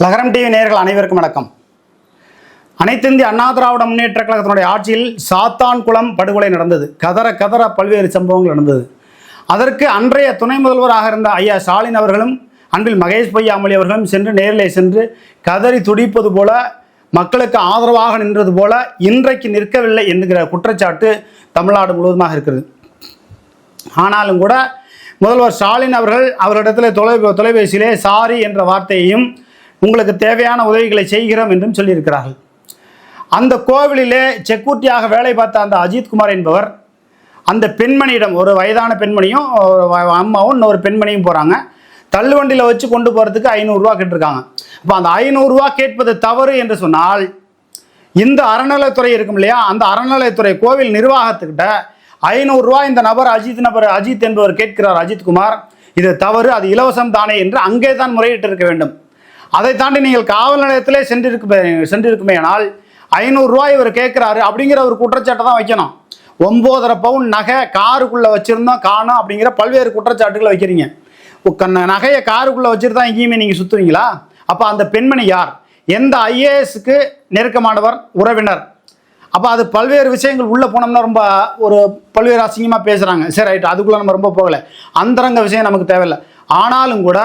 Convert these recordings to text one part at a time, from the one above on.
லகரம் டிவி நேர்கள் அனைவருக்கும் வணக்கம். அனைத்திந்திய அண்ணா திராவிட முன்னேற்ற கழகத்தினுடைய ஆட்சியில் சாத்தான்குளம் படுகொலை நடந்தது. கதற கதற பல்வேறு சம்பவங்கள் நடந்தது. அதற்கு அன்றைய துணை முதல்வராக இருந்த ஐயா ஸ்டாலின் அவர்களும் அன்பில் மகேஷ் பொய்யாமொழி அவர்களும் சென்று நேரிலே சென்று கதறி துடிப்பது போல மக்களுக்கு ஆதரவாக நின்றது போல இன்றைக்கு நிற்கவில்லை என்கிற குற்றச்சாட்டு தமிழ்நாடு முழுவதுமாக இருக்கிறது. ஆனாலும் கூட முதல்வர் ஸ்டாலின் அவர்கள் அவரிடத்தில் தொலை தொலைபேசியிலே சாரி என்ற வார்த்தையையும் உங்களுக்கு தேவையான உதவிகளை செய்கிறோம் என்றும் சொல்லியிருக்கிறார்கள். அந்த கோவிலிலே செக்குட்டியாக வேலை பார்த்த அந்த அஜித்குமார் என்பவர் அந்த பெண்மணியிடம் ஒரு வயதான பெண்மணியும் ஒரு அம்மாவும் இன்னொரு பெண்மணியும் போகிறாங்க தள்ளுவண்டியில் வச்சு கொண்டு போகிறதுக்கு ஐநூறுரூவா கேட்டிருக்காங்க. இப்போ அந்த ஐநூறுரூவா கேட்பது தவறு என்று சொன்னால் இந்த அறநிலைத்துறை இருக்கும் இல்லையா? அந்த அறநிலைத்துறை கோவில் நிர்வாகத்துக்கிட்ட ஐநூறுரூவா இந்த நபர் அஜித் நபர் அஜித் என்பவர் கேட்கிறார் அஜித்குமார் இது தவறு அது இலவசம் தானே என்று அங்கே தான் முறையிட்டு இருக்க வேண்டும். அதை தாண்டி நீங்கள் காவல் நிலையத்திலே சென்றிருக்குமே சென்றிருக்குமே ஆனால் ஐநூறுரூவா இவர் கேட்குறாரு அப்படிங்கிற ஒரு குற்றச்சாட்டை தான் வைக்கணும். ஒம்போதரை பவுன் நகை காருக்குள்ளே வச்சுருந்தோம் காணும் அப்படிங்கிற பல்வேறு குற்றச்சாட்டுகளை வைக்கிறீங்க. நகையை காருக்குள்ளே வச்சுட்டு தான் எங்கேயுமே நீங்கள் சுற்றுவீங்களா அப்போ அந்த பெண்மணி யார்? எந்த ஐஏஎஸ்க்கு நெருக்கமானவர்? உறவினர். அப்போ அது பல்வேறு விஷயங்கள் உள்ளே போனோம்னா ரொம்ப ஒரு பல்வேறு அசிங்கமாக பேசுகிறாங்க சரி ரைட் அதுக்குள்ளே நம்ம ரொம்ப போகலை. அந்தரங்க விஷயம் நமக்கு தேவையில்லை. ஆனாலும் கூட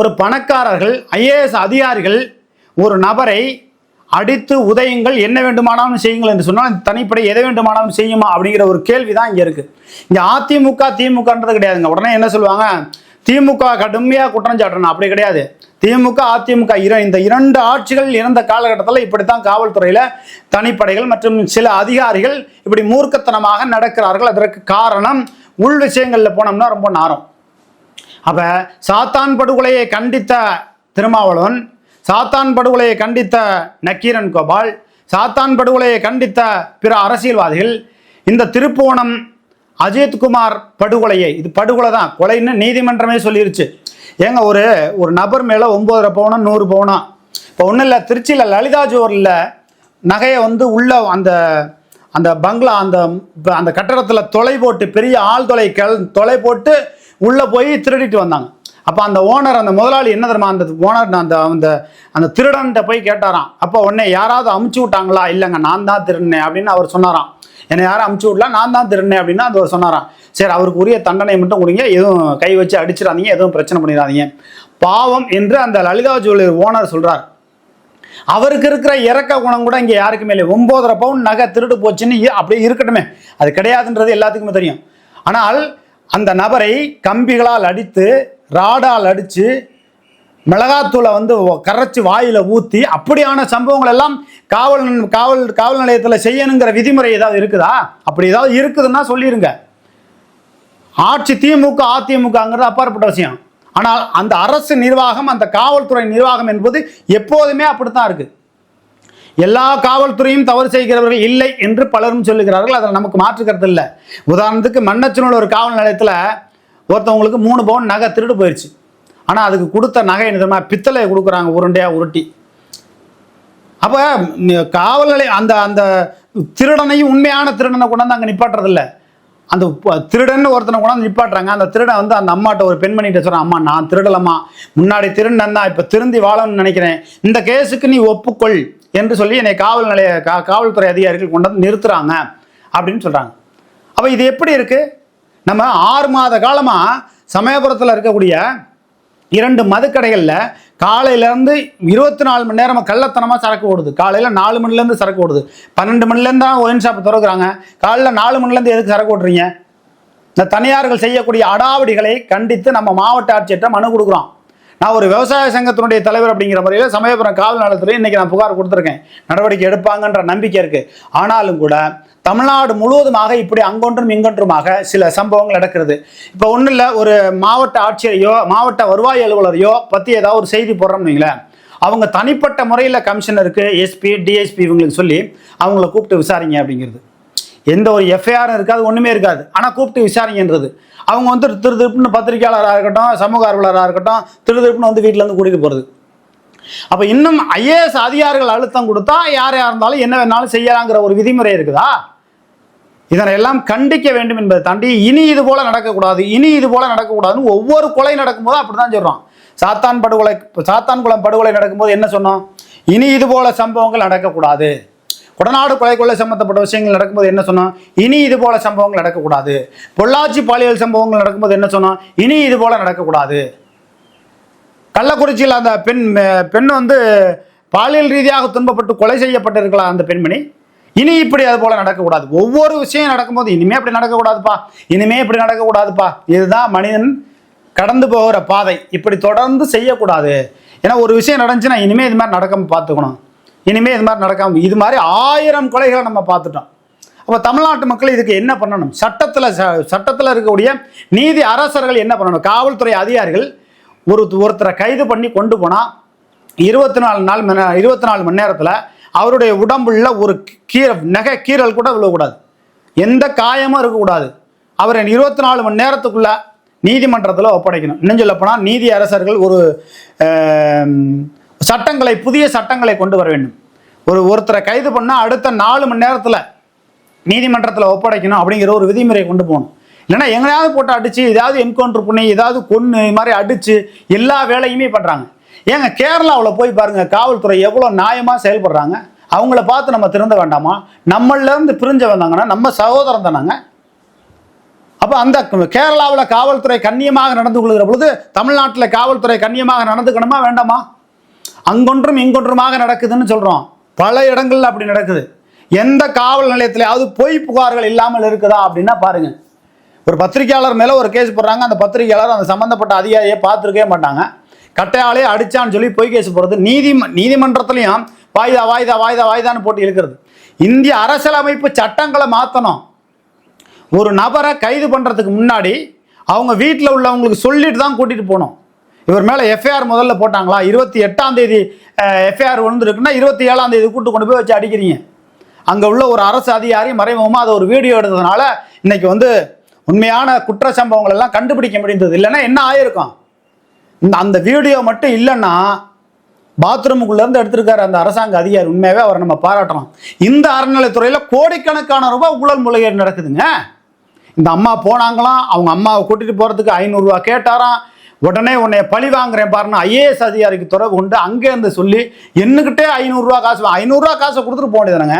ஒரு பணக்காரர்கள் ஐஏஎஸ் அதிகாரிகள் ஒரு நபரை அடித்து உதயுங்கள் என்ன வேண்டுமானாலும் செய்யுங்கள் என்று சொன்னால் தனிப்படை எதை வேண்டுமானாலும் செய்யுமா அப்படிங்கிற ஒரு கேள்வி தான் இங்கே இருக்குது இங்கே அதிமுக திமுகன்றது கிடையாதுங்க. உடனே என்ன சொல்லுவாங்க? திமுக கடுமையாக குற்றம் சாட்டணும் அப்படி கிடையாது. திமுக அதிமுக இர இந்த இரண்டு ஆட்சிகள் இருந்த காலகட்டத்தில் இப்படித்தான் காவல்துறையில் தனிப்படைகள் மற்றும் சில அதிகாரிகள் இப்படி மூர்க்கத்தனமாக நடக்கிறார்கள். அதற்கு காரணம் உள் விஷயங்களில் போனோம்னா ரொம்ப நாரம். அப்போ சாத்தான் படுகொலையை கண்டித்த திருமாவளவன் சாத்தான் படுகொலையை கண்டித்த நக்கீரன் கோபால் சாத்தான் படுகொலையை கண்டித்த பிற அரசியல்வாதிகள் இந்த திருப்புவனம் அஜித்குமார் படுகொலையை இது படுகொலை தான் கொலைன்னு நீதிமன்றமே சொல்லிருச்சு. ஏங்க ஒரு ஒரு நபர் மேலே ஒம்பதரை பவுனம் நூறு பவுனம் இப்போ ஒன்றும் இல்லை திருச்சியில் லலிதா ஜோரில் நகையை வந்து உள்ள அந்த அந்த பங்களா அந்த அந்த கட்டடத்தில் தொலை போட்டு பெரிய ஆள் தொலை கல் தொலை போட்டு உள்ளே போய் திருடிட்டு வந்தாங்க. அப்போ அந்த ஓனர் அந்த முதலாளி என்ன தெரியுமா அந்த ஓனர் அந்த அந்த அந்த திருடன்ட்ட போய் கேட்டாராம். அப்போ உடனே யாராவது அமுச்சு விட்டாங்களா? இல்லைங்க நான் தான் திருடினேன் அப்படின்னு அவர் சொன்னாராம். என்னை யாரும் அமுச்சு விடல நான் தான் திருடினேன் அப்படின்னு அது அவர் சொன்னாராம். சரி அவருக்கு உரிய தண்டனை மட்டும் கொடுங்க எதுவும் கை வச்சு அடிச்சிடாதீங்க எதுவும் பிரச்சனை பண்ணிடாதீங்க. பாவம் என்று அந்த லலிதா ஜுவல்லர் ஓனர் சொல்கிறார் அவருக்கு இருக்கிற இறக்க குணம் கூட இங்கே யாருக்குமே இல்லை. ஒம்போதரை பவுன் நகை திருடு போச்சுன்னு அப்படியே இருக்கட்டுமே. அது கிடையாதுன்றது எல்லாத்துக்குமே தெரியும். ஆனால் அந்த நபரை கம்பிகளால் அடித்து ராடால் அடித்து மிளகாத்தூளை வந்து கரைச்சி வாயில் ஊற்றி அப்படியான சம்பவங்கள் எல்லாம் காவல் காவல் காவல் நிலையத்தில் செய்யணுங்கிற விதிமுறை ஏதாவது இருக்குதா? அப்படி ஏதாவது இருக்குதுன்னா சொல்லிடுங்க ஆட்சி திமுக அதிமுகங்கிறது அப்பாற்பட்ட விஷயம். ஆனால் அந்த அரசு நிர்வாகம் அந்த காவல்துறை நிர்வாகம் என்பது எப்போதுமே அப்படித்தான் இருக்குது எல்லா காவல்துறையும் தவறு செய்கிறவர்கள் இல்லை என்று பலரும் சொல்லுகிறார்கள். அதில் நமக்கு மாற்று இல்லை. உதாரணத்துக்கு மன்னச்சனோட ஒரு காவல் நிலையத்தில் ஒருத்தவங்களுக்கு மூணு பவுன் நகை திருடு போயிடுச்சு ஆனால் அதுக்கு கொடுத்த நகை என்ன பித்தளை பித்தளையை கொடுக்குறாங்க உருண்டையாக உருட்டி. அப்போ காவல் நிலையம் அந்த அந்த திருடனையும் உண்மையான திருடனை கொண்டாந்து அங்கே நிப்பாட்டுறதில்ல அந்த திருடன்னு ஒருத்தனை கொண்டாந்து நிப்பாட்டுறாங்க. அந்த திருடன் வந்து அந்த அம்மாட்ட ஒரு பெண்மணிகிட்ட சொல்கிறேன் அம்மா நான் திருடலம்மா. முன்னாடி திருடன் தான் இப்போ திருந்தி வாழணும்னு நினைக்கிறேன். இந்த கேஸுக்கு நீ ஒப்புக்கொள். என்று சொல்லி என்னை காவல் நிலைய கா காவல்துறை அதிகாரிகள் கொண்டு வந்து நிறுத்துறாங்க அப்படின்னு சொல்கிறாங்க அப்போ இது எப்படி இருக்குது நம்ம ஆறு மாத காலமாக சமயபுரத்தில் இருக்கக்கூடிய இரண்டு மதுக்கடைகளில் காலையிலேருந்து இருபத்தி நாலு மணி நேரமாக கள்ளத்தனமாக சரக்கு ஓடுது. காலையில் நாலு மணிலேருந்து சரக்கு ஓடுது. பன்னெண்டு மணிலேருந்து தான் ஒயின் ஷாப் திறக்கிறாங்க. காலையில் நாலு மணிலேருந்து எதுக்கு சரக்கு ஓட்டுறீங்க? இந்த தனியார்கள் செய்யக்கூடிய அடாவடிகளை கண்டித்து நம்ம மாவட்ட ஆட்சியர்கிட்ட மனு கொடுக்குறோம். நான் ஒரு விவசாய சங்கத்தினுடைய தலைவர் அப்படிங்கிற முறையில் சமயபுரம் காவல் நிலையத்தில் இன்றைக்கி நான் புகார் கொடுத்துருக்கேன். நடவடிக்கை எடுப்பாங்கன்ற நம்பிக்கை இருக்குது ஆனாலும் கூட தமிழ்நாடு முழுவதுமாக இப்படி அங்கொன்றும் இங்கொன்றுமாக சில சம்பவங்கள் நடக்கிறது. இப்போ ஒன்றும் இல்லை ஒரு மாவட்ட ஆட்சியரையோ மாவட்ட வருவாய் அலுவலரையோ பற்றி ஏதாவது ஒரு செய்தி போடுறோம்னு வைங்களேன். அவங்க தனிப்பட்ட முறையில் கமிஷனருக்கு எஸ்பி டிஎஸ்பி இவங்களுக்கு சொல்லி அவங்கள கூப்பிட்டு விசாரிங்க அப்படிங்கிறது. எந்த ஒரு எஃப்ஐஆரும் இருக்காது ஒன்றுமே இருக்காது. ஆனால் கூப்பிட்டு விசாரிங்கன்றது. அவங்க வந்து திரு திருப்புன்னு பத்திரிக்கையாளராக இருக்கட்டும் சமூக ஆர்வலராக இருக்கட்டும் திரு திருப்புன்னு வந்து வீட்டிலேருந்து கூட்டிகிட்டு போகிறது அப்போ இன்னும் ஐஏஎஸ் அதிகாரிகள் அழுத்தம் கொடுத்தா யார் யார் இருந்தாலும் என்ன வேணாலும் செய்யலாங்கிற ஒரு விதிமுறை இருக்குதா? இதனை எல்லாம் கண்டிக்க வேண்டும் என்பதை தாண்டி இனி இது போல நடக்கக்கூடாது இனி இது போல நடக்கக்கூடாதுன்னு ஒவ்வொரு கொலை நடக்கும்போது அப்படி தான் சொல்கிறோம் சாத்தான் படுகொலை சாத்தான்குளம் படுகொலை நடக்கும்போது என்ன சொன்னோம்? இனி இது போல சம்பவங்கள் நடக்கக்கூடாது. கொடநாடு கொலை கொள்ளை சம்பந்தப்பட்ட விஷயங்கள் நடக்கும்போது என்ன சொன்னோம் இனி இது போல சம்பவங்கள் நடக்கக்கூடாது. பொள்ளாச்சி பாலியல் சம்பவங்கள் நடக்கும்போது என்ன சொன்னோம் இனி இது போல நடக்கக்கூடாது. கள்ளக்குறிச்சியில் அந்த பெண் பெண் வந்து பாலியல் ரீதியாக துன்பப்பட்டு கொலை செய்யப்பட்டிருக்கலாம் அந்த பெண்மணி? இனி இப்படி அது போல நடக்கக்கூடாது. ஒவ்வொரு விஷயம் நடக்கும்போது இனிமே இப்படி நடக்கக்கூடாதுப்பா இனிமே இப்படி நடக்கக்கூடாதுப்பா. இதுதான் மனிதன் கடந்து போகிற பாதை. இப்படி தொடர்ந்து செய்யக்கூடாது. ஏன்னா ஒரு விஷயம் நடந்துச்சுன்னா இனிமே இது மாதிரி நடக்காம பார்த்துக்கணும். இனிமே இது மாதிரி நடக்காம இது மாதிரி ஆயிரம் கொலைகளை நம்ம பார்த்துட்டோம். அப்போ தமிழ்நாட்டு மக்கள் இதுக்கு என்ன பண்ணணும்? சட்டத்தில் சட்டத்தில் இருக்கக்கூடிய நீதி அரசர்கள் என்ன பண்ணணும்? காவல்துறை அதிகாரிகள் ஒரு ஒருத்தரை கைது பண்ணி கொண்டு போனால் இருபத்தி நாலு நாள் மணி இருபத்தி நாலு மணி நேரத்தில் அவருடைய உடம்புள்ள ஒரு கீரை நகை கீறல் கூட விழக்கூடாது. எந்த காயமும் இருக்கக்கூடாது. அவரை இருபத்தி நாலு மணி நேரத்துக்குள்ள நீதிமன்றத்தில் ஒப்படைக்கணும். இன்னும் சொல்லப்போனால் நீதி அரசர்கள் ஒரு சட்டங்களை புதிய சட்டங்களை கொண்டு வர வேண்டும். ஒரு ஒருத்தரை கைது பண்ணால் அடுத்த நாலு மணி நேரத்தில் நீதிமன்றத்தில் ஒப்படைக்கணும் அப்படிங்கிற ஒரு விதிமுறை கொண்டு போகணும். இல்லைன்னா எங்கேயாவது போட்டு அடிச்சு ஏதாவது என்கவுண்டர் பண்ணி ஏதாவது கொன்று இது மாதிரி அடித்து எல்லா வேலையுமே பண்ணுறாங்க ஏங்க கேரளாவில் போய் பாருங்கள் காவல்துறை எவ்வளோ நியாயமாக செயல்படுறாங்க. அவங்கள பார்த்து நம்ம திருந்த வேண்டாமா? நம்மள பிரிஞ்சு வந்தாங்கன்னா நம்ம சகோதரம் தானாங்க. அப்போ அந்த கேரளாவில் காவல்துறை கண்ணியமாக நடந்து கொள்கிற பொழுது தமிழ்நாட்டில் காவல்துறை கண்ணியமாக நடந்துக்கணுமா வேண்டாமா? அங்கொன்றும் இங்கொன்றுமாக நடக்குதுன்னு சொல்கிறோம் பல இடங்களில் அப்படி நடக்குது. எந்த காவல் நிலையத்திலேயாவது பொய் புகார்கள் இல்லாமல் இருக்குதா அப்படின்னா பாருங்கள் ஒரு பத்திரிக்கையாளர் மேலே ஒரு கேஸ் போடுறாங்க. அந்த பத்திரிக்கையாளர் அந்த சம்மந்தப்பட்ட அதிகாரியை பார்த்துருக்கவே மாட்டாங்க. கட்டையாலே அடிச்சான்னு சொல்லி பொய் கேஸ் போடுறது நீதி நீதிமன்றத்துலையும் வாய்தா வாய்தா வாய்தா வாய்தான்னு போட்டு இருக்கிறது இந்திய அரசியலமைப்பு சட்டங்களை மாற்றணும் ஒரு நபரை கைது பண்ணுறதுக்கு முன்னாடி அவங்க வீட்டில் உள்ளவங்களுக்கு சொல்லிட்டு தான் கூட்டிகிட்டு போகணும். இவர் மேலே எஃப்ஐஆர் முதல்ல போட்டாங்களா? இருபத்தி எட்டாம் தேதி எஃப்ஐஆர் விழுந்துருக்குன்னா இருபத்தி ஏழாம் தேதி கூட்டு கொண்டு போய் வச்சு அடிக்கிறீங்க. அங்கே உள்ள ஒரு அரசு அதிகாரி மறைமுகமாக அதை ஒரு வீடியோ எடுத்ததுனால இன்னைக்கு வந்து உண்மையான குற்ற சம்பவங்கள் எல்லாம் கண்டுபிடிக்க முடிந்தது. இல்லைன்னா என்ன ஆயிருக்கும்? இந்த அந்த வீடியோ மட்டும் இல்லைன்னா பாத்ரூமுக்குள்ளேருந்து எடுத்திருக்காரு அந்த அரசாங்க அதிகாரி. உண்மையாகவே அவரை நம்ம பாராட்டுறோம் இந்த அறநிலைத்துறையில் கோடிக்கணக்கான ரூபாய் ஊழல் முறைகேடு நடக்குதுங்க. இந்த அம்மா போனாங்களாம் அவங்க அம்மாவை கூட்டிகிட்டு போகிறதுக்கு ஐநூறுரூவா கேட்டாராம். உடனே உன்னை பழி வாங்குறேன் பாருன்னு ஐஏஎஸ் அதிகாரிக்கு தொடர்பு கொண்டு அங்கே இருந்து சொல்லி என்னக்கிட்டே ஐநூறுரூவா காசு ஐநூறுரூவா காசை கொடுத்துட்டு போக வேண்டியதுங்க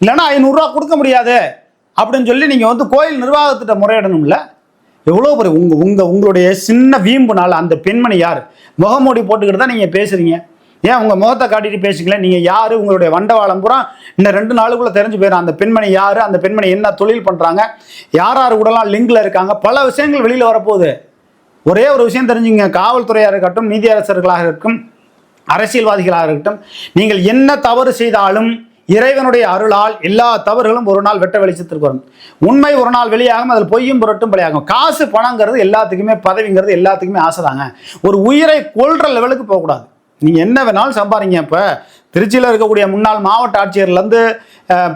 இல்லைன்னா ஐநூறுரூவா கொடுக்க முடியாது? அப்படின்னு சொல்லி நீங்கள் வந்து கோயில் நிர்வாகத்திட்ட முறையிடணும்ல? எவ்வளோ பெரிய உங்கள் உங்கள் உங்களுடைய சின்ன வீம்புனால அந்த பெண்மணி யார்? முகமூடி போட்டுக்கிட்டு தான் நீங்கள் பேசுகிறீங்க ஏன் உங்கள் முகத்தை காட்டிட்டு பேசுங்களே நீங்கள் யார்? உங்களுடைய வண்டவாளம் பூரா இன்னும் ரெண்டு நாளுக்குள்ளே தெரிஞ்சு போயிடும் அந்த பெண்மணி யார்? அந்த பெண்மணி என்ன தொழில் பண்ணுறாங்க யார் யார் கூடலாம் லிங்கில் இருக்காங்க? பல விஷயங்கள் வெளியில் வரப்போகுது. ஒரே ஒரு விஷயம் தெரிஞ்சுங்க. காவல்துறையாக இருக்கட்டும் நீதியரசர்களாக இருக்கட்டும் அரசியல்வாதிகளாக இருக்கட்டும் நீங்கள் என்ன தவறு செய்தாலும் இறைவனுடைய அருளால் எல்லா தவறுகளும் ஒரு நாள் வெட்ட வெளிச்சத்திற்கு வரும். உண்மை ஒரு நாள் வெளியாகும் அதில் பொய்யும் புரட்டும் பலியாகும். காசு பணங்கிறது எல்லாத்துக்குமே பதவிங்கிறது எல்லாத்துக்குமே ஆசைதாங்க ஒரு உயிரை கொள்கிற லெவலுக்கு போகக்கூடாது. நீங்கள் என்ன வேணாலும் சம்பாதிங்க இப்போ. திருச்சியில் இருக்கக்கூடிய முன்னாள் மாவட்ட ஆட்சியர்லேருந்து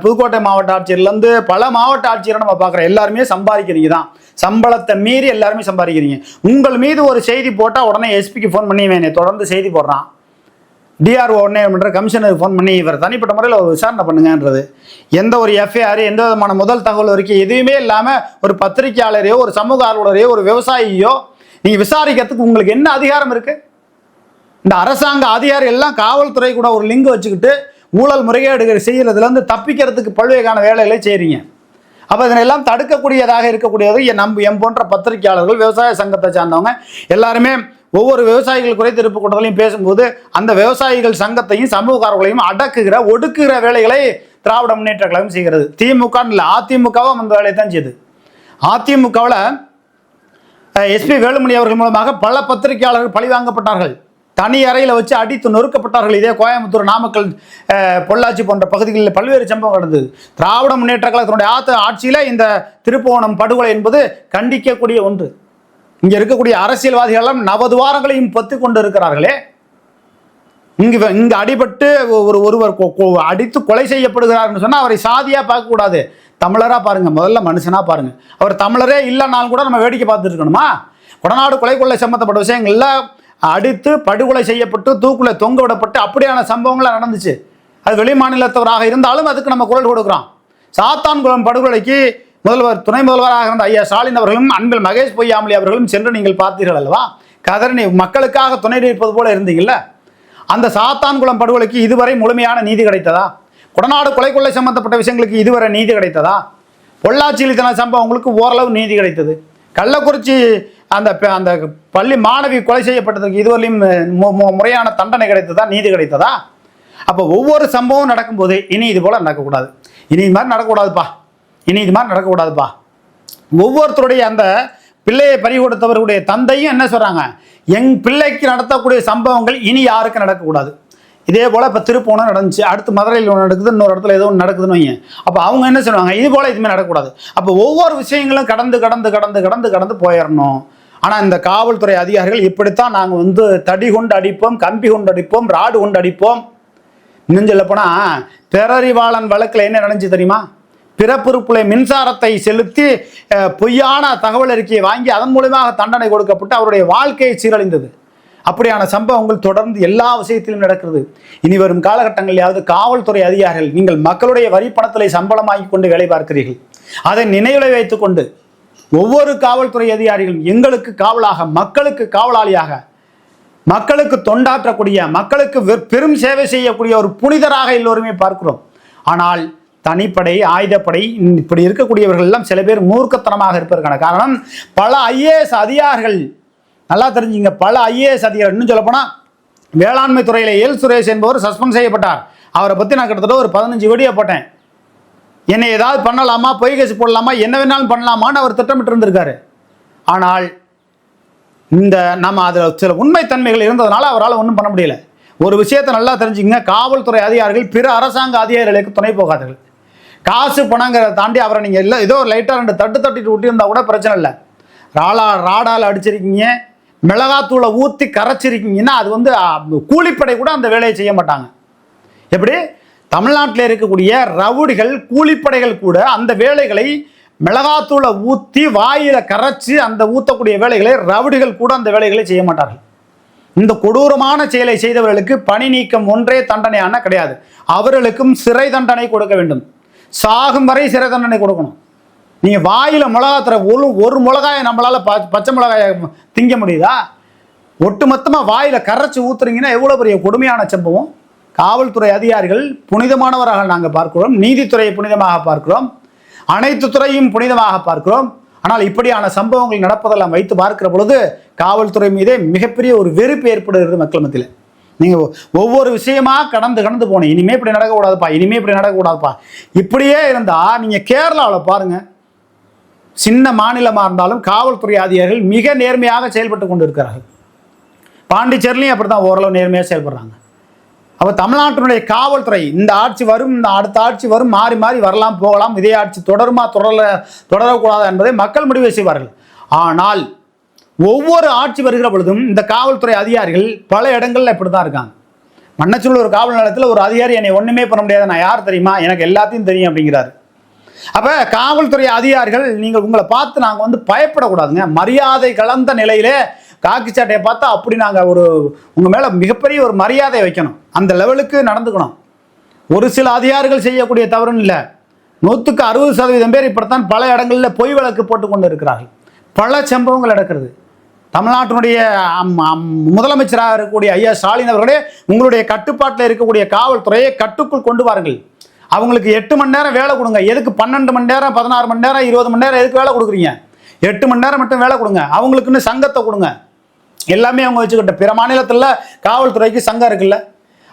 புதுக்கோட்டை மாவட்ட ஆட்சியர்லேருந்து பல மாவட்ட ஆட்சியரை நம்ம பார்க்குறோம் எல்லாருமே சம்பாதிக்கிறீங்க தான். சம்பளத்தை மீறி எல்லாருமே சம்பாதிக்கிறீங்க. உங்கள் மீது ஒரு செய்தி போட்டால் உடனே எஸ்பிக்கு ஃபோன் பண்ணி வேணே தொடர்ந்து செய்தி போடுறான். டிஆர்ஓ உடனே பண்ணுற கமிஷனருக்கு ஃபோன் பண்ணி இவர் தனிப்பட்ட முறையில் ஒரு விசாரணை பண்ணுங்கன்றது. எந்த ஒரு எஃப்ஐஆர் எந்த விதமான முதல் தகவல் வரைக்கும் எதுவுமே இல்லாமல் ஒரு பத்திரிக்கையாளரையோ ஒரு சமூக ஆர்வலரையோ ஒரு விவசாயியோ நீங்கள் விசாரிக்கிறதுக்கு உங்களுக்கு என்ன அதிகாரம் இருக்குது இந்த அரசாங்க அதிகாரி எல்லாம் காவல்துறை கூட ஒரு லிங்க் வச்சுக்கிட்டு ஊழல் முறைகேடுகள் செய்யறதுலேருந்து தப்பிக்கிறதுக்கு பல்வேகான வேலைகளை செய்கிறீங்க அப்போ இதனெல்லாம் தடுக்கக்கூடியதாக இருக்கக்கூடியது என் நம்ப எம் போன்ற பத்திரிகையாளர்கள் விவசாய சங்கத்தை சார்ந்தவங்க எல்லாருமே ஒவ்வொரு விவசாயிகள் குறைத்து இருப்பு கூட்டத்திலையும் பேசும்போது அந்த விவசாயிகள் சங்கத்தையும் சமூகக்காரர்களையும் அடக்குகிற ஒடுக்குகிற வேலைகளை திராவிட முன்னேற்ற கழகம் செய்கிறது. திமுக இல்லை அதிமுகவும் அந்த வேலையை தான் செய்யுது அதிமுகவில் எஸ்பி வேலுமணி அவர்கள் மூலமாக பல பத்திரிகையாளர்கள் பழிவாங்கப்பட்டார்கள். தனி அறையில் வச்சு அடித்து நொறுக்கப்பட்டார்கள். இதே கோயம்புத்தூர் நாமக்கல் பொள்ளாச்சி போன்ற பகுதிகளில் பல்வேறு சம்பவம் நடந்தது. திராவிட முன்னேற்ற கழகத்தினுடைய ஆத்த ஆட்சியில் இந்த திருப்புவனம் படுகொலை என்பது கண்டிக்கக்கூடிய ஒன்று. இங்கே இருக்கக்கூடிய அரசியல்வாதிகளெல்லாம் நவது வாரங்களையும் பத்து கொண்டு இருக்கிறார்களே. இங்கு வ- இங்கு அடிபட்டு ஒரு ஒருவர் அடித்து கொலை செய்யப்படுகிறார்னு சொன்னால் அவரை சாதியாக பார்க்கக்கூடாது தமிழராக பாருங்கள் முதல்ல மனுஷனாக பாருங்கள் அவர் தமிழரே இல்லைனாலும் கூட நம்ம வேடிக்கை பார்த்துட்டு இருக்கணுமா? கொடநாடு கொலை கொள்ளை சம்மந்தப்பட்ட விஷயங்கள்ல அடித்து படுகொலை செய்யப்பட்டு தூக்குல தொங்க விடப்பட்டு அப்படியான சம்பவங்கள்லாம் நடந்துச்சு. அது வெளி மாநிலத்தவராக இருந்தாலும் அதுக்கு நம்ம குரல் கொடுக்குறோம். சாத்தான்குளம் படுகொலைக்கு முதல்வர் துணை முதல்வராக இருந்த ஐயா ஸ்டாலின் அவர்களும் அன்பில் மகேஷ் பொய்யாமலி அவர்களும் சென்று நீங்கள் பார்த்தீர்கள் அல்லவா? கதறி மக்களுக்காக துணை நிற்பது போல இருந்தீங்கல்ல? அந்த சாத்தான்குளம் படுகொலைக்கு இதுவரை முழுமையான நீதி கிடைத்ததா? கொடநாடு கொலை கொள்ளை சம்பந்தப்பட்ட விஷயங்களுக்கு இதுவரை நீதி கிடைத்ததா? பொள்ளாச்சியில் தின சம்பவங்களுக்கு ஓரளவு நீதி கிடைத்தது. கள்ளக்குறிச்சி அந்த அந்த பள்ளி மாணவி கொலை செய்யப்பட்டதுக்கு இதுவரையும் முறையான தண்டனை கிடைத்ததா நீதி கிடைத்ததா? அப்போ ஒவ்வொரு சம்பவம் நடக்கும்போது இனி இது போல் நடக்கக்கூடாது. இனி இது மாதிரி நடக்கக்கூடாதுப்பா. இனி இது மாதிரி நடக்கக்கூடாதுப்பா. ஒவ்வொருத்தருடைய அந்த பிள்ளையை பறி கொடுத்தவர்களுடைய தந்தையும் என்ன சொல்கிறாங்க எங் பிள்ளைக்கு நடத்தக்கூடிய சம்பவங்கள் இனி யாருக்கும் நடக்கக்கூடாது. இதே போல் இப்போ திருப்பூணம் நடந்துச்சு. அடுத்து மதுரையில் ஒன்று நடக்குது இன்னொரு இடத்துல ஏதோ ஒன்று நடக்குதுன்னு வைங்க. அப்போ அவங்க என்ன சொல்லுவாங்க? இது போல் எதுவுமே நடக்கக்கூடாது. அப்போ ஒவ்வொரு விஷயங்களும் கடந்து கடந்து கடந்து கடந்து கடந்து போயிடணும். ஆனால் இந்த காவல்துறை அதிகாரிகள் இப்படித்தான் நாங்கள் வந்து தடி கொண்டு அடிப்போம் கம்பி கொண்டு அடிப்போம் ராடு கொண்டு அடிப்போம். இன்னும் சொல்ல போனால் பேரறிவாளன் வழக்கில் என்ன நடந்துச்சு தெரியுமா? பிறப்புறுப்புல மின்சாரத்தை செலுத்தி பொய்யான தகவல் அறிக்கையை வாங்கி அதன் மூலமாக தண்டனை கொடுக்கப்பட்டு அவருடைய வாழ்க்கையை சீரழிந்தது. அப்படியான சம்பவங்கள் தொடர்ந்து எல்லா விஷயத்திலும் நடக்கிறது. இனி வரும் காலகட்டங்களிலாவது காவல்துறை அதிகாரிகள் நீங்கள் மக்களுடைய வரி பணத்திலே சம்பளமாக்கி கொண்டு வேலை பார்க்கிறீர்கள். அதை நினைவில் வைத்துக்கொண்டு ஒவ்வொரு காவல்துறை அதிகாரிகளும் எங்களுக்கு காவலாக மக்களுக்கு காவலாளியாக மக்களுக்கு தொண்டாற்றக்கூடிய மக்களுக்கு வெ- பெரும் சேவை செய்யக்கூடிய ஒரு புனிதராக எல்லோருமே பார்க்கிறோம். ஆனால் தனிப்படை ஆயுதப்படை இப்படி இருக்கக்கூடியவர்கள் எல்லாம் சில பேர் மூர்க்கத்தனமாக இருப்பதற்கான காரணம் பல ஐஏஎஸ் அதிகாரிகள் நல்லா தெரிஞ்சுங்க பல ஐஏஎஸ் அதிகாரிகள் இன்னும் சொல்லப்போனால் வேளாண்மை துறையில் எல் சுரேஷ் என்பவர் சஸ்பெண்ட் செய்யப்பட்டார். அவரை பற்றி நான் கிட்டத்தட்ட ஒரு பதினஞ்சு வீடியோ போட்டேன். என்னை ஏதாவது பண்ணலாமா? பொய் போடலாமா? என்ன வேணாலும் பண்ணலாமான்னு அவர் திட்டமிட்டு இருந்திருக்காரு ஆனால் இந்த நம்ம அதில் சில உண்மைத்தன்மைகள் இருந்ததுனால அவரால் ஒன்றும் பண்ண முடியல. ஒரு விஷயத்தை நல்லா தெரிஞ்சுங்க காவல்துறை அதிகாரிகள் பிற அரசாங்க அதிகாரிகளுக்கு துணை போகாதீர்கள். காசு பணங்கிறத தாண்டி அவரை நீங்கள் இல்லை ஏதோ ஒரு லைட்டாக ரெண்டு தட்டு தட்டிட்டு விட்டிருந்தா கூட பிரச்சனை இல்லை. ராடா ராடால் அடிச்சிருக்கீங்க. மிளகாத்தூளை ஊற்றி கரைச்சிருக்கீங்கன்னா அது வந்து கூலிப்படை கூட அந்த வேலையை செய்ய மாட்டாங்க. எப்படி? தமிழ்நாட்டில் இருக்கக்கூடிய ரவுடிகள் கூலிப்படைகள் கூட அந்த வேலைகளை மிளகாத்தூளை ஊற்றி வாயில் கரைச்சி அந்த ஊற்றக்கூடிய வேலைகளை ரவுடிகள் கூட அந்த வேலைகளை செய்ய மாட்டார்கள். இந்த கொடூரமான செயலை செய்தவர்களுக்கு பணி நீக்கம் ஒன்றே தண்டனையான கிடையாது. அவர்களுக்கும் சிறை தண்டனை கொடுக்க வேண்டும். சாகும் வரை சிறை தண்டனை கொடுக்கணும். நீங்க வாயில மிளகாத்துற ஒரு ஒரு மிளகாயை நம்மளால ப- பச்சை மிளகாயை திங்க முடியுதா? ஒட்டுமொத்தமாக வாயில கரைச்சி ஊத்துறீங்கன்னா எவ்வளோ பெரிய கொடுமையான சம்பவம்? காவல்துறை அதிகாரிகள் புனிதமானவராக நாங்கள் பார்க்கிறோம். நீதித்துறையை புனிதமாக பார்க்கிறோம். அனைத்து துறையும் புனிதமாக பார்க்கிறோம். ஆனால் இப்படியான சம்பவங்கள் நடப்பதெல்லாம் வைத்து பார்க்கிற பொழுது காவல்துறை மீதே மிகப்பெரிய ஒரு வெறுப்பு ஏற்படுகிறது மக்கள் மத்தியில். நீங்கள் ஒ- ஒவ்வொரு விஷயமா கடந்து கடந்து போனேன் இனிமே இப்படி நடக்கக்கூடாதுப்பா இனிமே இப்படி நடக்கக்கூடாதுப்பா. இப்படியே இருந்தால் நீங்கள் கேரளாவில் பாருங்க. சின்ன மாநிலமாக இருந்தாலும் காவல்துறை அதிகாரிகள் மிக நேர்மையாக செயல்பட்டு கொண்டு இருக்கிறார்கள் பாண்டிச்சேரிலையும் அப்படி தான் ஓரளவு நேர்மையாக செயல்படுறாங்க. அப்போ தமிழ்நாட்டினுடைய காவல்துறை இந்த ஆட்சி வரும் இந்த அடுத்த ஆட்சி வரும் மாறி மாறி வரலாம் போகலாம் இதே ஆட்சி தொடருமா தொடரல தொடரக்கூடாது என்பதை மக்கள் முடிவு செய்வார்கள். ஆனால் ஒவ்வொரு ஆட்சி வருகிற பொழுதும் இந்த காவல்துறை அதிகாரிகள் பல இடங்களில் இப்படி தான் இருக்காங்க. மன்னச்சூழல் ஒரு காவல் நிலையத்தில் ஒரு அதிகாரி என்னை ஒன்றுமே பண்ண முடியாது நான் யார் தெரியுமா? எனக்கு எல்லாத்தையும் தெரியும் அப்படிங்கிறாரு. அப்போ காவல்துறை அதிகாரிகள் நீங்கள் உங்களை பார்த்து நாங்கள் வந்து பயப்படக்கூடாதுங்க. மரியாதை கலந்த நிலையிலே காக்கி சட்டையை பார்த்தா அப்படி நாங்கள் ஒரு உங்கள் மேலே மிகப்பெரிய ஒரு மரியாதை வைக்கணும். அந்த லெவலுக்கு நடந்துக்கணும். ஒரு சில அதிகாரிகள் செய்யக்கூடிய தவறுன்னு இல்லை. நூற்றுக்கு அறுபது சதவீதம் பேர் இப்படித்தான் பல இடங்களில் பொய் வழக்கு போட்டு கொண்டு இருக்கிறார்கள். பல சம்பவங்கள் நடக்கிறது. தமிழ்நாட்டினுடைய அம், அம், முதலமைச்சராக இருக்கக்கூடிய ஐயா ஸ்டாலின் அவர்களே உங்களுடைய கட்டுப்பாட்டில் இருக்கக்கூடிய காவல்துறையை கட்டுக்குள் கொண்டு வாருங்கள். அவங்களுக்கு எட்டு மணி நேரம் வேலை கொடுங்க. எதுக்கு பன்னெண்டு மணி நேரம் பதினாறு மணி நேரம் இருபது மணி நேரம் எதுக்கு வேலை கொடுக்குறீங்க? எட்டு மணி நேரம் மட்டும் வேலை கொடுங்க. அவங்களுக்குன்னு சங்கத்தை கொடுங்க. எல்லாமே அவங்க வச்சுக்கிட்ட. பிற மாநிலத்தில் காவல்துறைக்கு சங்கம் இருக்குல்ல.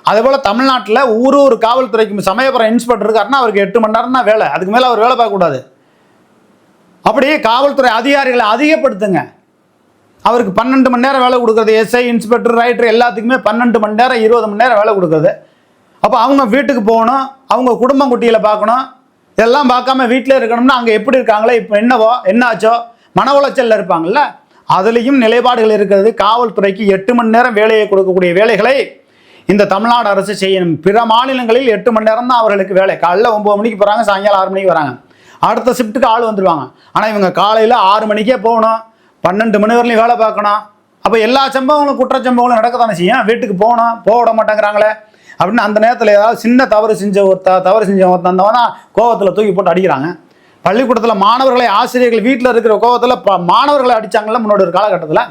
அதே போல் தமிழ்நாட்டில் ஒரு ஒரு காவல்துறைக்கு சமயபுரம் இன்ஸ்பெக்டர் இருக்காருன்னா அவருக்கு எட்டு மணி நேரம் தான் வேலை. அதுக்கு மேலே அவர் வேலை பார்க்கக்கூடாது அப்படியே காவல்துறை அதிகாரிகளை அதிகப்படுத்துங்க. அவருக்கு பன்னெண்டு மணி நேரம் வேலை கொடுக்குறது. எஸ்ஐ இன்ஸ்பெக்டர் ரைட்டர் எல்லாத்துக்குமே பன்னெண்டு மணி நேரம் இருபது மணி நேரம் வேலை கொடுக்குறது. அப்போ அவங்க வீட்டுக்கு போகணும். அவங்க குடும்பம் குட்டிகளை பார்க்கணும். இதெல்லாம் பார்க்காம வீட்டில் இருக்கணும்னா அங்கே எப்படி இருக்காங்களோ இப்போ என்னவோ என்னாச்சோ மன உளைச்சலில் இருப்பாங்கல்ல. அதுலேயும் நிலைப்பாடுகள் இருக்கிறது. காவல்துறைக்கு எட்டு மணி நேரம் வேலையை கொடுக்கக்கூடிய வேலைகளை இந்த தமிழ்நாடு அரசு செய்யணும். பிற மாநிலங்களில் எட்டு மணி நேரம் தான் அவர்களுக்கு வேலை. காலைல ஒம்பது மணிக்கு போகிறாங்க சாயங்காலம் ஆறு மணிக்கு வராங்க. அடுத்த ஷிஃப்ட்டுக்கு ஆள் வந்துடுவாங்க ஆனால் இவங்க காலையில் ஆறு மணிக்கே போகணும். பன்னெண்டு மணி வரலையும் வேலை பார்க்கணும். அப்போ எல்லா சம்பவங்களும் குற்றச்சம்பவங்களும் நடக்க தானே செய்யும். வீட்டுக்கு போகணும் போக விட மாட்டேங்கிறாங்களே. அப்படின்னு அந்த நேரத்தில் ஏதாவது சின்ன தவறு செஞ்ச ஒருத்த தவறு செஞ்ச ஒருத்தன் கோவத்தில் தூக்கி போட்டு அடிக்கிறாங்க. பள்ளிக்கூடத்தில் மாணவர்களை ஆசிரியர்கள் வீட்டில் இருக்கிற கோவத்தில் மாணவர்களை அடிச்சாங்கல்ல முன்னோட ஒரு காலகட்டத்தில்?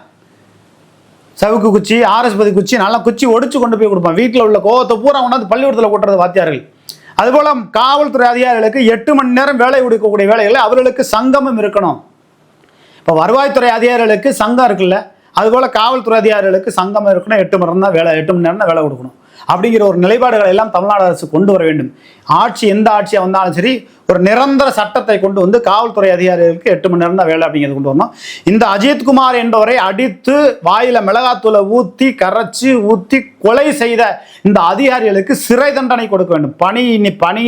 சவுக்கு குச்சி ஆர்எஸ்பதி குச்சி நல்லா குச்சி ஒடிச்சு கொண்டு போய் கொடுப்பான். வீட்டில் உள்ள கோவத்தை பூரா கொண்டாந்து பள்ளிக்கூடத்தில் கொட்டுறது வாத்தியார்கள். அதுபோல் காவல்துறை அதிகாரிகளுக்கு எட்டு மணி நேரம் வேலை கொடுக்கக்கூடிய வேலைகளில் அவர்களுக்கு சங்கமம் இருக்கணும். இப்போ வருவாய்த்துறை அதிகாரிகளுக்கு சங்கம் இருக்குல்ல அதுபோல் காவல்துறை அதிகாரிகளுக்கு சங்கம் இருக்கணும். எட்டு மணி நேரம் தான் வேலை எட்டு மணி நேரம் தான் வேலை கொடுக்கணும். அப்படிங்கிற ஒரு நிலைப்பாடுகளை எல்லாம் தமிழ்நாடு அரசு கொண்டு வர வேண்டும். ஆட்சி எந்த ஆட்சியாக வந்தாலும் சரி ஒரு நிரந்தர சட்டத்தை கொண்டு வந்து காவல்துறை அதிகாரிகளுக்கு எட்டு மணி நேரம் தான் வேலை அப்படிங்கிறது கொண்டு வரணும். இந்த அஜித்குமார் என்பவரை அடித்து வாயில மிளகாத்தூளை ஊற்றி கரைச்சி ஊற்றி கொலை செய்த இந்த அதிகாரிகளுக்கு சிறை தண்டனை கொடுக்க வேண்டும். பணி பணி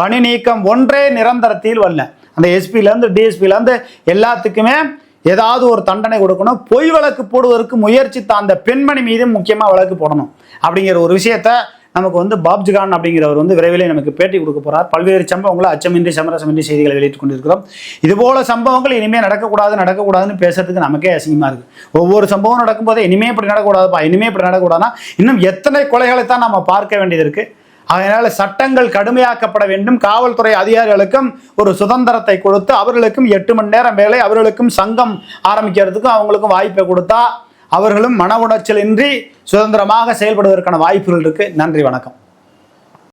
பணி நீக்கம் ஒன்றே நிரந்தரத்தில் வரல அந்த எஸ்பிலேருந்து டிஎஸ்பிலேருந்து எல்லாத்துக்குமே ஏதாவது ஒரு தண்டனை கொடுக்கணும் பொய் வழக்கு போடுவதற்கு முயற்சித்த அந்த பெண்மணி மீது முக்கியமாக வழக்கு போடணும். அப்படிங்கிற ஒரு விஷயத்த நமக்கு வந்து பாப்ஜிகான் அப்படிங்கிறவர் வந்து விரைவிலே நமக்கு பேட்டி கொடுக்க போறார். பல்வேறு சம்பவங்களை அச்சமின்றி சமரசமின்றி செய்திகளை வெளியிட்டுக் கொண்டிருக்கிறோம். இதுபோல சம்பவங்கள் இனிமேல் நடக்கக்கூடாது நடக்கக்கூடாதுன்னு பேசுறதுக்கு நமக்கே அசிங்கமா இருக்கு. ஒவ்வொரு சம்பவம் நடக்கும்போது இனிமே இப்படி நடக்கக்கூடாதுப்பா இனிமே இப்படி நடக்கக்கூடாதுன்னா இன்னும் எத்தனை கொலைகளை தான் நம்ம பார்க்க வேண்டியது இருக்குது அதனால சட்டங்கள் கடுமையாக்கப்பட வேண்டும். காவல்துறை அதிகாரிகளுக்கும் ஒரு சுதந்திரத்தை கொடுத்து அவர்களுக்கும் எட்டு மணி நேரம் வேலை அவர்களுக்கும் சங்கம் ஆரம்பிக்கிறதுக்கும் அவங்களுக்கும் வாய்ப்பை கொடுத்தா அவர்களும் மன உளைச்சல் இன்றி சுதந்திரமாக செயல்படுவதற்கான வாய்ப்புகள் இருக்கு. நன்றி வணக்கம்.